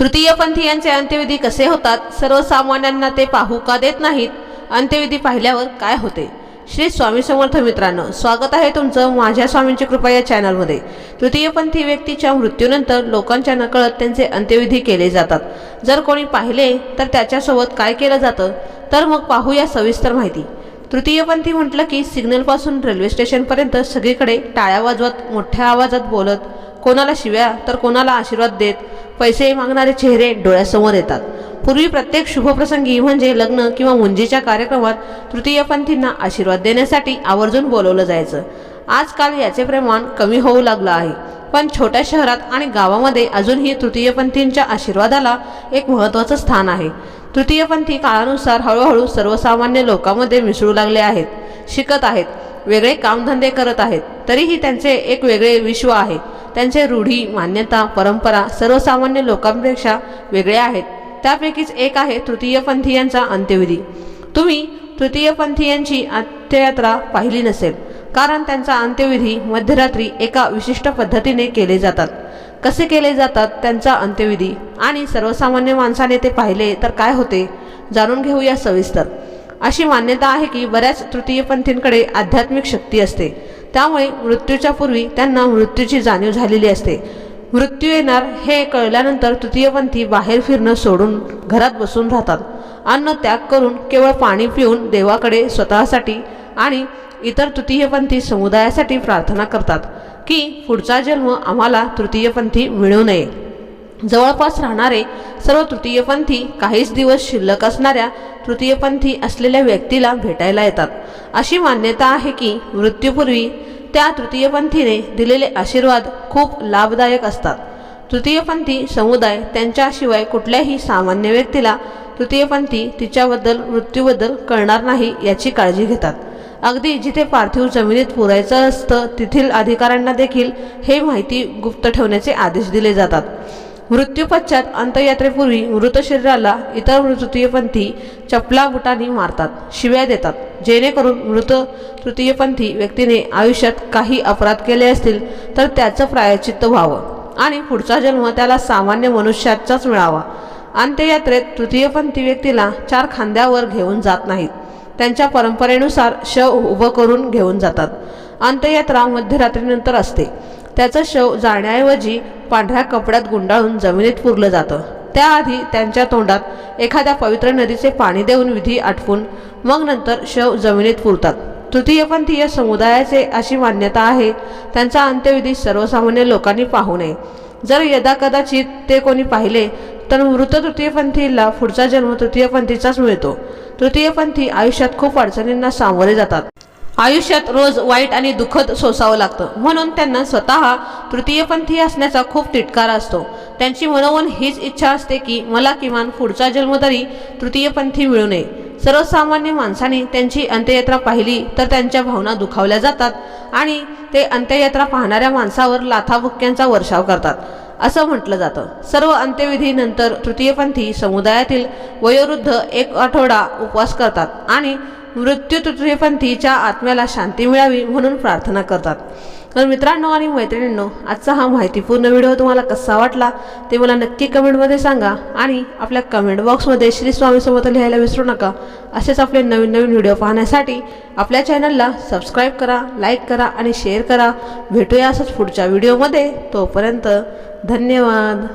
तृतीयपंथीयांचे अंत्यविधी कसे होतात? सर्वसामान्यांना ते पाहू का देत नाहीत? अंत्यविधी पाहिल्यावर काय होते? श्री स्वामी समर्थ मित्रांनो स्वागत आहे तुमचं माझ्या स्वामींची कृपा या चॅनलमध्ये. तृतीयपंथी व्यक्तीच्या मृत्यूनंतर लोकांच्या नकळत त्यांचे अंत्यविधी केले जातात. जर कोणी पाहिले तर त्याच्यासोबत काय केलं जातं? तर मग पाहूया सविस्तर माहिती. तृतीयपंथी म्हटलं की सिग्नलपासून रेल्वे स्टेशनपर्यंत सगळीकडे टाळ्या वाजवत मोठ्या आवाजात बोलत कोणाला शिव्या तर कोणाला आशीर्वाद देत पैसे मागणारे चेहरे डोळ्यासमोर येतात. पूर्वी प्रत्येक शुभप्रसंगी म्हणजे लग्न किंवा मुंजीच्या कार्यक्रमात तृतीयपंथींना आशीर्वाद देण्यासाठी आवर्जून बोलवलं जायचं. आजकाल याचे प्रमाण कमी होऊ लागलं आहे. पण छोट्या शहरात आणि गावामध्ये अजूनही तृतीयपंथींच्या आशीर्वादाला एक महत्त्वाचं स्थान आहे. तृतीयपंथी काळानुसार हळूहळू सर्वसामान्य लोकांमध्ये मिसळू लागले आहेत शिकत आहेत वेगळे कामधंदे करत आहेत तरीही त्यांचे एक वेगळे विश्व आहे. त्यांचे रूढी मान्यता परंपरा सर्वसामान्य लोकांपेक्षा वेगळ्या आहेत. त्यापैकीच एक आहे तृतीयपंथीयांचा अंत्यविधी. तुम्ही तृतीयपंथीयांची अंत्ययात्रा पाहिली नसेल कारण त्यांचा अंत्यविधी मध्यरात्री एका विशिष्ट पद्धतीने केले जातात. कसे केले जातात त्यांचा अंत्यविधी? आणि सर्वसामान्य माणसाने ते पाहिले तर काय होते? जाणून घेऊया सविस्तर. अशी मान्यता आहे की बऱ्याच तृतीयपंथींकडे आध्यात्मिक शक्ती असते. त्यामुळे मृत्यूच्या पूर्वी त्यांना मृत्यूची जाणीव झालेली असते. मृत्यू येणार हे कळल्यानंतर तृतीयपंथी बाहेर फिरणं सोडून घरात बसून राहतात. अन्न त्याग करून केवळ पाणी पिऊन देवाकडे स्वतःसाठी आणि इतर तृतीयपंथी समुदायासाठी प्रार्थना करतात की पुढचा जन्म आम्हाला तृतीयपंथी मिळू नये. जवळपास राहणारे सर्व तृतीयपंथी काहीच दिवस शिल्लक असणाऱ्या तृतीयपंथी असलेल्या व्यक्तीला भेटायला येतात. अशी मान्यता आहे की मृत्यूपूर्वी त्या तृतीयपंथीने दिलेले आशीर्वाद खूप लाभदायक असतात. तृतीयपंथी समुदाय त्यांच्याशिवाय कुठल्याही सामान्य व्यक्तीला तृतीयपंथी तिच्याबद्दल मृत्यूबद्दल कळणार नाही याची काळजी घेतात. अगदी जिथे पार्थिव जमिनीत पुरायचं असतं तेथील अधिकाऱ्यांना देखील हे माहिती गुप्त ठेवण्याचे आदेश दिले जातात. मृत्यूपश्चात अंतयात्रेपूर्वी मृत शरीराला इतर तृतीयपंथी चपला बुटांनी मारतात शिव्या देतात. जेणेकरून मृत तृतीयपंथी व्यक्तीने आयुष्यात काही अपराध केले असतील तर त्याचं प्रायचित्त व्हावं आणि पुढचा जन्म त्याला सामान्य मनुष्याचाच मिळावा. अंत्ययात्रेत तृतीयपंथी व्यक्तीला चार खांद्यावर घेऊन जात नाहीत. त्यांच्या परंपरेनुसार शव उभं करून घेऊन जातात. अंत्ययात्रा मध्यरात्रीनंतर असते. त्याचं शव जाण्याऐवजी पांढऱ्या कपड्यात गुंडाळून जमिनीत पुरलं जातं. त्याआधी त्यांच्या तोंडात एखाद्या पवित्र नदीचे पाणी देऊन विधी आटपून मग नंतर शव जमिनीत पुरतात. तृतीयपंथीय समुदायाचे अशी मान्यता आहे त्यांचा अंत्यविधी सर्वसामान्य लोकांनी पाहू नये. जर यदा कदाचित ते कोणी पाहिले तर मृत तृतीयपंथीला पुढचा जन्म तृतीयपंथीचाच मिळतो. तृतीयपंथी आयुष्यात खूप अडचणींना सामोरे जातात. आयुष्यात रोज वाईट आणि दुःखद सोसावं लागतं. म्हणून त्यांना स्वतः तृतीयपंथी असण्याचा खूप तिटकारा असतो. त्यांची मनोमन हीच इच्छा असते की मला किमान पुढचा जन्म तरी तृतीयपंथी मिळू नये. सर्वसामान्य माणसाने त्यांची अंत्ययात्रा पाहिली तर त्यांच्या भावना दुखावल्या जातात आणि ते अंत्ययात्रा पाहणाऱ्या माणसावर लाथाबुक्क्यांचा वर्षाव करतात. असं म्हटलं जातं. सर्व अंत्यविधीनंतर तृतीयपंथी समुदायातील वयोवृद्ध एक आठवडा उपवास करतात आणि मृत्यूतृतीयपंथीच्या आत्म्याला शांती मिळावी म्हणून प्रार्थना करतात. तर मित्रांनो आणि मैत्रिणींनो आजचा हा माहितीपूर्ण व्हिडिओ तुम्हाला कसा वाटला ते मला नक्की कमेंटमध्ये सांगा आणि आपल्या कमेंट बॉक्समध्ये श्री स्वामीसोबत लिहायला विसरू नका. असेच आपले नवीन नवीन व्हिडिओ पाहण्यासाठी आपल्या चॅनलला सबस्क्राईब करा लाईक करा आणि शेअर करा. भेटूया असंच पुढच्या व्हिडिओमध्ये. तोपर्यंत धन्यवाद.